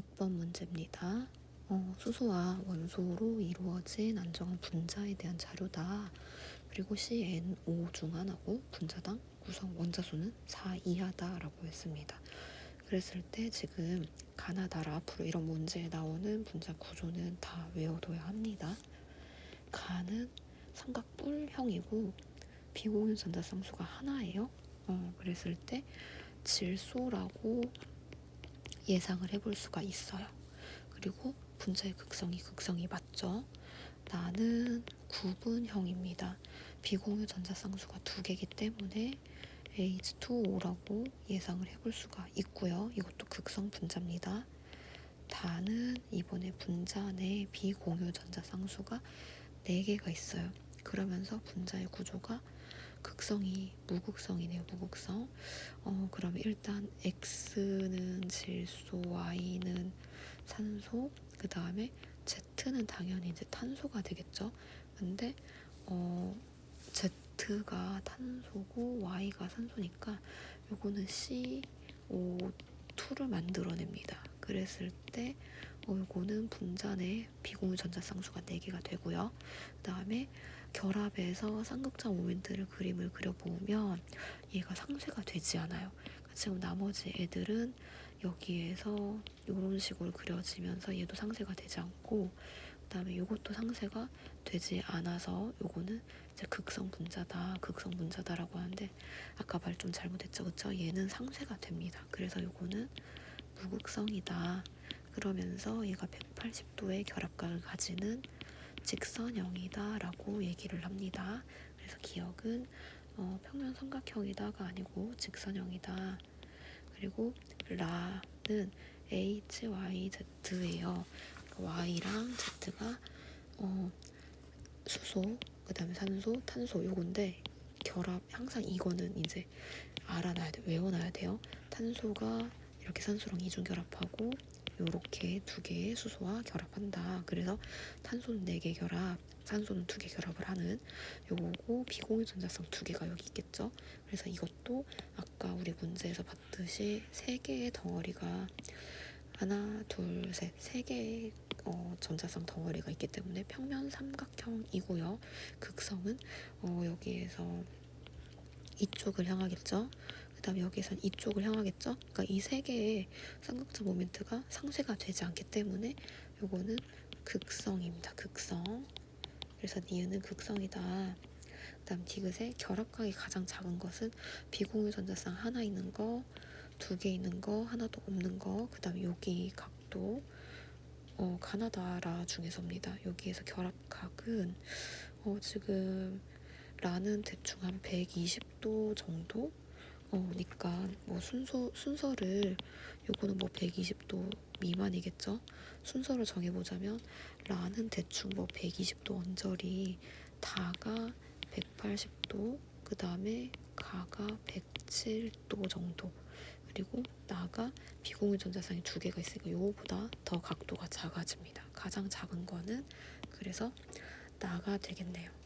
6번 문제입니다. 어, 수소와 원소로 이루어진 안정한 분자에 대한 자료다. 그리고 CNO 중 하나고 분자당 구성 원자수는 4 이하다라고 했습니다. 그랬을 때 지금 가나다라 앞으로 이런 문제에 나오는 분자 구조는 다 외워둬야 합니다. 가는 삼각뿔형이고 비공유 전자 쌍수가 하나예요. 어, 그랬을 때 질소라고 예상을 해볼 수가 있어요. 그리고 분자의 극성이 극성이 맞죠. 나는 구분형입니다. 비공유 전자쌍수가 두 개이기 때문에 H2O라고 예상을 해볼 수가 있고요. 이것도 극성 분자입니다. 다는 이번에 분자 안에 비공유 전자쌍수가 4개가 있어요. 그러면서 분자의 구조가 극성이 무극성이네요. 무극성. 어, 그럼 일단 X는 질소, Y는 산소, 그 다음에 Z는 당연히 이제 탄소가 되겠죠. 근데 어, Z가 탄소고 Y가 산소니까 요거는 CO2를 만들어냅니다. 그랬을 때 어, 요거는 분자 내 비공유 전자 쌍수가 4개가 되고요. 그 다음에 결합에서 쌍극장 모멘트를 그림을 그려보면 얘가 상쇄가 되지 않아요. 지금 나머지 애들은 여기에서 이런 식으로 그려지면서 얘도 상쇄가 되지 않고 그다음에 이것도 상쇄가 되지 않아서 요거는 이제 극성 분자다, 극성 분자다라고 하는데 아까 말 좀 잘못했죠, 그쵸? 얘는 상쇄가 됩니다. 그래서 요거는 무극성이다. 그러면서 얘가 180도의 결합각을 가지는 직선형이다 라고 얘기를 합니다. 그래서 기억은 어, 평면 삼각형이다가 아니고 직선형이다. 그리고 라는 H, Y, Z예요. Y랑 Z가 어, 수소, 그 다음에 산소, 탄소 요건데 결합 항상 이거는 이제 알아놔야 돼, 외워놔야 돼요. 탄소가 이렇게 산소랑 이중 결합하고 요렇게 두 개의 수소와 결합한다. 그래서 탄소는 네 개 결합, 산소는 두 개 결합을 하는 요거고 비공유 전자성 두 개가 여기 있겠죠. 그래서 이것도 아까 우리 문제에서 봤듯이 세 개의 덩어리가 하나, 둘, 셋, 세 개의 어, 전자성 덩어리가 있기 때문에 평면 삼각형이고요. 극성은 어, 여기에서 이쪽을 향하겠죠. 그 다음에 여기선 이쪽을 향하겠죠. 그러니까 이 세 개의 쌍극장 모멘트가 상쇄가 되지 않기 때문에 요거는 극성입니다. 극성. 그래서 니은은 극성이다. 그 다음 디귿의 결합각이 가장 작은 것은 비공유 전자쌍 하나 있는 거, 두 개 있는 거, 하나도 없는 거, 그 다음에 여기 각도 어, 가나다라 중에서입니다. 여기에서 결합각은 어, 지금 라는 대충 한 120도 정도 어니까 뭐 순서 순서를 요거는 뭐 120도 미만이겠죠. 순서를 정해보자면 라는 대충 뭐 120도 언저리 다가 180도 그 다음에 가가 107도 정도 그리고 나가 비공유 전자상이 두 개가 있으니까 요거보다 더 각도가 작아집니다. 가장 작은 거는 그래서 나가 되겠네요.